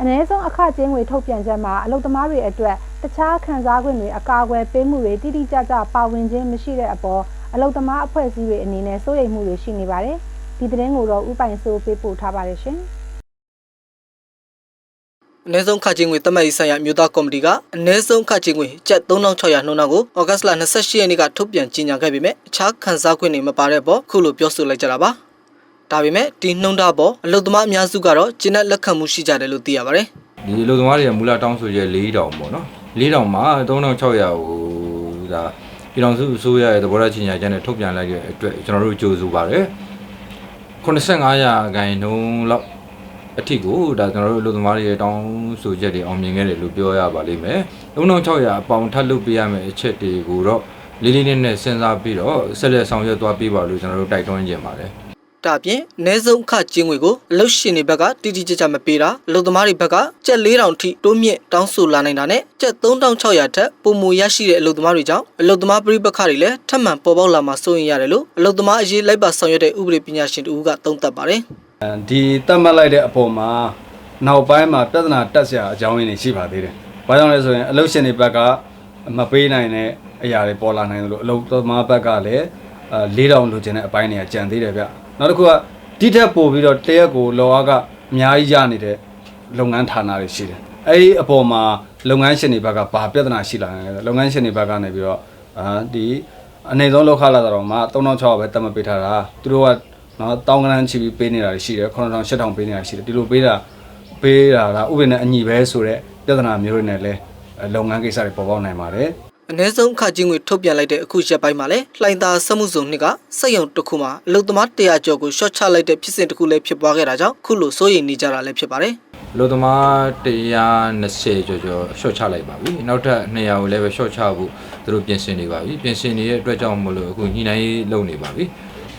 အ ਨੇ ဆုံးအခကျင်းငွေထုတ်ပြန်ချက်မှာအလုပ်သမားတွေအတွက်တခြားခံစား권တွေအကာအကွယ်ပေးမှုတွေတိတိကျကျပါဝင်ခြင်းမရှိတဲ့အပေါ်အလုပ်သမားအဖွဲ့အစည်းတွေအနေနဲ့စိုးရိမ်မှုတွေရှိနေပါတယ်။ဒီသတင်းကိုတော့ဥပိုင်စိုးပေးပို့ထားပါတယ်ရှင်။အနည်းဆုံးခချင်းငွေတမတ်ရေးဆိုင်ရာမြို့သားကော်မတီကအနည်းဆုံးခချင်းငွေကျပ်3600နှုန်းနောက်ကိုဩဂတ်စ်လ28ရက်နေ့ကထုတ်ပြန်ကြေညာခဲ့ပေမဲ့အခြားခန်းစားခွင့်တွေမပါတဲ့ပေါ်ခုလိုပြောဆိုလိုက်ကြတာပါ။ ဒါပေမဲ့ဒီနှုန်းထားပေါ်အလုပ်သမားအများစုကတော့ကျဉ်းတဲ့လက်ခံမှုရှိကြတယ်လို့သိရပါတယ်ဒီအလုပ်သမားတွေကမူလတောင်းဆိုချက်၄တောင်ပေါ့နော်၄တောင်မှာ3600ကိုဒါပြည်တော်စုအစိုးရရဲ့သဘောထားချင်းညာချက်နဲ့ထုတ်ပြန်လိုက်တဲ့အတွက်ကျွန်တော်တို့ကြိုးစုပါတယ်85ရာခိုင်နှုန်းလောက်အထိကိုဒါကျွန်တော်တို့အလုပ်သမားတွေရဲ့တောင်းဆိုချက်တွေအောင်မြင်ခဲ့တယ်လို့ပြောရပါလိမ့်မယ်3600အပေါင်ထပ်လုပ်ပေးရမယ့်အချက်တွေကိုတော့လေးလေးနက်နက်စဉ်းစားပြီးတော့ဆက်လက်ဆောင်ရွက်သွားပေးပါလို့ကျွန်တော်တို့တိုက်တွန်းခြင်းပါတယ်။ ဒါအပြင်အနည်းဆုံးခချင်းငွေကိုအလုပ်ရှင်တွေဘက်ကတိတိကျကျမပေးတာအလုပ်သမားတွေဘက်ကကျပ်4000ထိတိုးမြင့်တောင်းဆိုလာနိုင်တာနဲ့ကျပ်3600ထက်ပိုမိုရရှိတဲ့အလုပ်သမားတွေကြောင့်အလုပ်သမားပြည်ပခါတွေလည်းထပ်မံပေါ်ပေါက်လာမှာစိုးရင်ရတယ်လို့အလုပ်သမားအရေးလိုက်ပါဆောင်ရွက်တဲ့ဥပဒေပညာရှင်တူကသုံးသပ်ပါတယ်။ဒီတတ်မှတ်လိုက်တဲ့အပေါ်မှာနောက်ပိုင်းမှာပြဿနာတက်စရာအကြောင်းရင်းတွေရှိပါသေးတယ်။ဘာကြောင့်လဲဆိုရင်အလုပ်ရှင်တွေဘက်ကမပေးနိုင်တဲ့အရာတွေပေါ်လာနိုင်တယ်လို့အလုပ်သမားဘက်ကလည်းအဲ၄တောင်လိုချင်တဲ့အပိုင်းတွေကကြံသေးတယ်ဗျ။ နောက်တစ်ခုကတိထက်ပို့ပြီးတော့တရက်ကိုလောအားကအများကြီးရနေတဲ့လုပ်ငန်းဌာနတွေရှိတယ်။အဲဒီအပေါ်မှာလုပ်ငန်းရှင်တွေဘက်ကဘာပြဿနာရှိလာနိုင်လဲ။လုပ်ငန်းရှင်တွေဘက်ကနေပြီးတော့အာဒီအနေဆုံးလောက်ခလာတော့မှ3600ပဲတတ်မှတ်ပေးထားတာ။သူတို့ကနော်တောင်းကနန်းချီပြီးပေးနေတာတွေရှိတယ်9000 8000ပေးနေတာရှိတယ်ဒီလိုပေးတာပေးတာကဥပဒေနဲ့အညီပဲဆိုတော့ပြဿနာမျိုးတွေနဲ့လဲအဲလုပ်ငန်းကိစ္စတွေပေါ်ပေါက်နိုင်ပါတယ် အနည်းဆုံးခချင်းငွေထုတ်ပြန်လိုက်တဲ့အခုရက်ပိုင်းမှာလည်းလှိုင်သာစက်မှုစုံနှစ်ကစက်ရုံတစ်ခုမှာအလုပ်သမား100ကျော်ကိုရှော့ချလိုက်တဲ့ဖြစ်စဉ်တစ်ခုလည်းဖြစ်ပွားခဲ့တာကြောင့်ခုလိုစိုးရိမ်နေကြတာလည်းဖြစ်ပါတယ်အလုပ်သမား120ကျော်ကျော်ရှော့ချလိုက်ပါပြီနောက်ထပ်200ကိုလည်းပဲရှော့ချဖို့သူတို့ပြင်ဆင်နေပါပြီပြင်ဆင်နေတဲ့အတွက်ကြောင့်မလို့အခုညှိနှိုင်းရေးလုပ်နေပါပြီ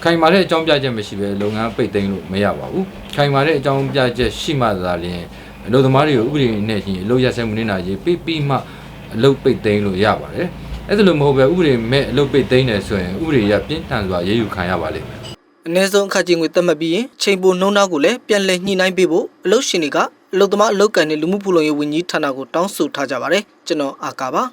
ခိုင်မာတဲ့အကြောင်းပြချက်မရှိဘဲလုပ်ငန်းပိတ်သိမ်းလို့မရပါဘူးခိုင်မာတဲ့အကြောင်းပြချက်ရှိမှသာလျှင်အလုပ်သမားတွေကိုဥပဒေနဲ့ကြီးအလုပ်ရဆိုင်မှုနေတာကြီးပြပြီးမှ အလုပ်ပိတ်သိမ်းလို့ရပါတယ်အဲ့ဒါလို့မဟုတ်ပဲဥပဒေမဲ့အလုပ်ပိတ်သိမ်းတယ်ဆိုရင်ဥပဒေရပြင်းထန်စွာရေးယူခံရပါလိမ့်မယ်အနည်းဆုံးအခချင်းငွေသတ်မှတ်ပြီးရင်ချိန်ပိုနှုန်းသားကိုလည်းပြန်လည်ညှိနှိုင်းပေးဖို့အလုပ်ရှင်တွေကအလုပ်သမားအလုပ်ကန်နဲ့လူမှုဖူလုံရေးဝန်ကြီးဌာနကိုတောင်းဆိုထားကြပါတယ်ကျွန်တော်အာကာပါ